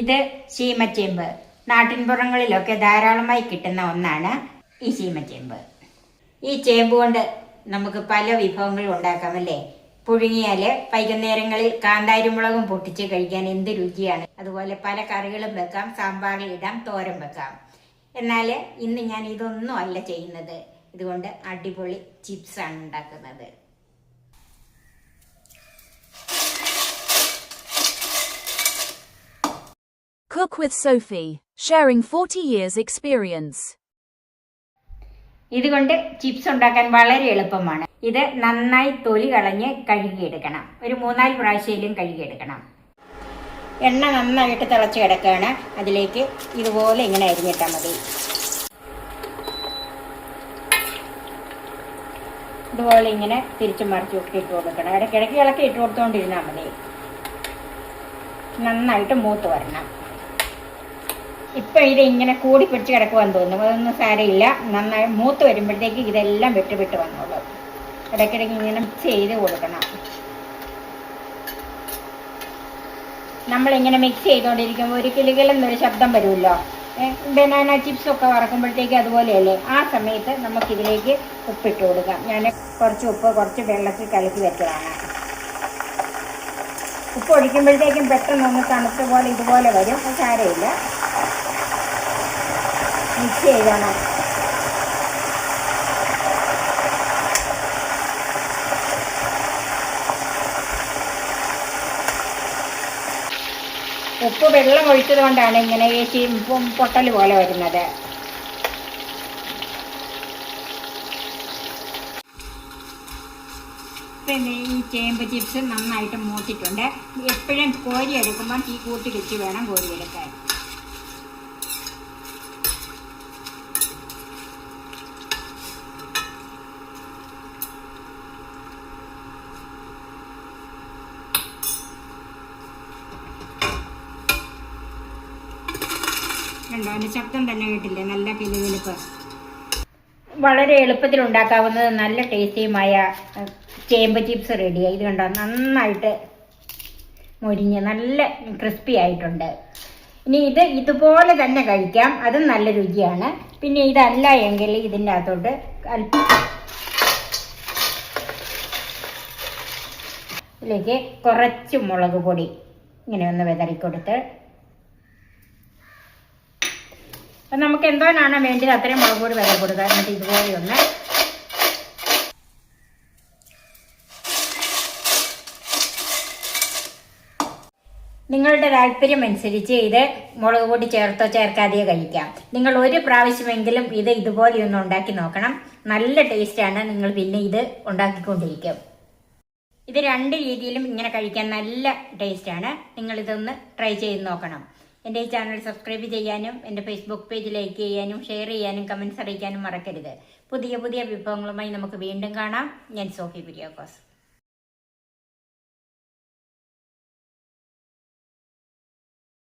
ഇത് ചീമച്ചേമ്പ് നാട്ടിൻപുറങ്ങളിലൊക്കെ ധാരാളമായി കിട്ടുന്ന ഒന്നാണ് ഈ ചീമച്ചേമ്പ് ഈ ചേമ്പ് കൊണ്ട് നമുക്ക് പല വിഭവങ്ങളും ഉണ്ടാക്കാമല്ലേ പുഴുങ്ങിയാൽ വൈകുന്നേരങ്ങളിൽ കാന്താരിമുളകും പൊട്ടിച്ച് കഴിക്കാൻ എന്ത് രുചിയാണ്? അതുപോലെ പല കറികളും വെക്കാം സാമ്പാറിൽ ഇടാം തോരൻ വെക്കാം. എന്നാൽ ഇന്ന് ഞാൻ ഇതൊന്നും അല്ല ചെയ്യുന്നത്. ഇതുകൊണ്ട് അടിപൊളി ചിപ്സാണ് ഉണ്ടാക്കുന്നത്. Cook with Sophie, sharing 40 years experience. ഇതുകൊണ്ട് ചിപ്സ് ഉണ്ടാക്കാൻ വളരെ എളുപ്പമാണ്. ഇത് നന്നായി തൊലി കളഞ്ഞ് കഴുകിയെടുക്കണം. ഒരു മൂന്നാൽ പ്രാവശ്യയിലും കഴുകിയെടുക്കണം. എണ്ണ നന്നായിട്ട് തിളച്ച് കിടക്കുകയാണ്. അതിലേക്ക് ഇതുപോലെ ഇങ്ങനെ അരിഞ്ഞിട്ടാൽ മതി. ഇതുപോലെ ഇങ്ങനെ തിരിച്ചു മറിച്ച് ഇട്ട് കൊടുക്കണം. ഇടയ്ക്കിടയ്ക്ക് ഇളക്കി ഇട്ട് കൊടുത്തുകൊണ്ടിരുന്നാൽ മതി. നന്നായിട്ട് മൂത്ത് വരണം. ഇപ്പൊ ഇത് ഇങ്ങനെ കൂടി പിടിച്ച് കിടക്കുവാൻ തോന്നും അതൊന്നും സാരമില്ല. നന്നായി മൂത്ത് വരുമ്പോഴത്തേക്ക് ഇതെല്ലാം വിട്ട് വിട്ട് വന്നോളൂ. ഇടയ്ക്കിടയ്ക്ക് ഇങ്ങനെ ചെയ്ത് കൊടുക്കണം. നമ്മളിങ്ങനെ മിക്സ് ചെയ്തുകൊണ്ടിരിക്കുമ്പോൾ ഒരു കിളികളെന്നൊരു ശബ്ദം വരുമല്ലോ. ബനാന ചിപ്സ് ഒക്കെ വറക്കുമ്പോഴത്തേക്ക് അതുപോലെയല്ലേ? ആ സമയത്ത് നമുക്കിതിലേക്ക് ഉപ്പിട്ട് കൊടുക്കാം. ഞാൻ കുറച്ച് ഉപ്പ് കുറച്ച് വെള്ളത്തിൽ കലക്കി വെച്ചതാണ്. ഉപ്പ് ഒഴിക്കുമ്പോഴത്തേക്കും പെട്ടെന്ന് ഒന്ന് തണുത്ത പോലെ ഇതുപോലെ വരും. സാരമില്ല. മിക്സ് ചെയ്യണം. ഉപ്പ് വെള്ളം ഒഴിച്ചത് കൊണ്ടാണ് ഇങ്ങനെ ഈ ചീമ്പും പൊട്ടൽ പോലെ വരുന്നത്. പിന്നെ ഈ ചേമ്പ് ചിപ്സ് നന്നായിട്ട് മൂട്ടിട്ടുണ്ട് എപ്പോഴും കോരി എടുക്കുമ്പോൾ തീ കൂട്ടി വെച്ച് വേണം കോരി എടുക്കാൻ കണ്ടോ ശബ്ദം തന്നെ കേട്ടില്ലേ? നല്ല കിലുകിലിപ്പ് വളരെ എളുപ്പത്തിൽ ഉണ്ടാക്കാവുന്നത് നല്ല ടേസ്റ്റിയുമായ ചേമ്പ് ചിപ്സ് റെഡിയായി ഇത് കണ്ടോ? നന്നായിട്ട് മൊരിഞ്ഞ് നല്ല ക്രിസ്പി ആയിട്ടുണ്ട്. ഇനി ഇത് ഇതുപോലെ തന്നെ കഴിക്കാം. അതും നല്ല രുചിയാണ്. പിന്നെ ഇതല്ല എങ്കിൽ ഇതിന്റെ അകത്തോട്ട് അല്പം ഇതിലേക്ക് കുറച്ച് മുളക് പൊടി ഇങ്ങനെ ഒന്ന് വിതറിക്കൊടുത്ത് അപ്പം നമുക്ക് എന്തോനാണോ വേണ്ടത്? അത്രയും മുളക് പൊടി വില കൊടുക്കുക എന്നിട്ട് ഇതുപോലെ ഒന്ന് നിങ്ങളുടെ താല്പര്യം അനുസരിച്ച് ഇത് മുളക് പൊടി ചേർത്തോ ചേർക്കാതെയോ കഴിക്കാം. നിങ്ങൾ ഒരു പ്രാവശ്യമെങ്കിലും ഇത് ഇതുപോലെ ഒന്ന് ഉണ്ടാക്കി നോക്കണം. നല്ല ടേസ്റ്റാണ് നിങ്ങൾ പിന്നെ ഇത് ഉണ്ടാക്കിക്കൊണ്ടിരിക്കും. ഇത് രണ്ട് രീതിയിലും ഇങ്ങനെ കഴിക്കാൻ നല്ല ടേസ്റ്റാണ് നിങ്ങളിതൊന്ന് ട്രൈ ചെയ്ത് നോക്കണം. എന്റെ ഈ ചാനൽ സബ്സ്ക്രൈബ് ചെയ്യാനും എന്റെ ഫേസ്ബുക്ക് പേജ് ലൈക്ക് ചെയ്യാനും ഷെയർ ചെയ്യാനും കമൻസ് അറിയിക്കാനും മറക്കരുത്. പുതിയ പുതിയ വിഭവങ്ങളുമായി നമുക്ക് വീണ്ടും കാണാം. ഞാൻ സോഫി കുര്യാക്കോസ്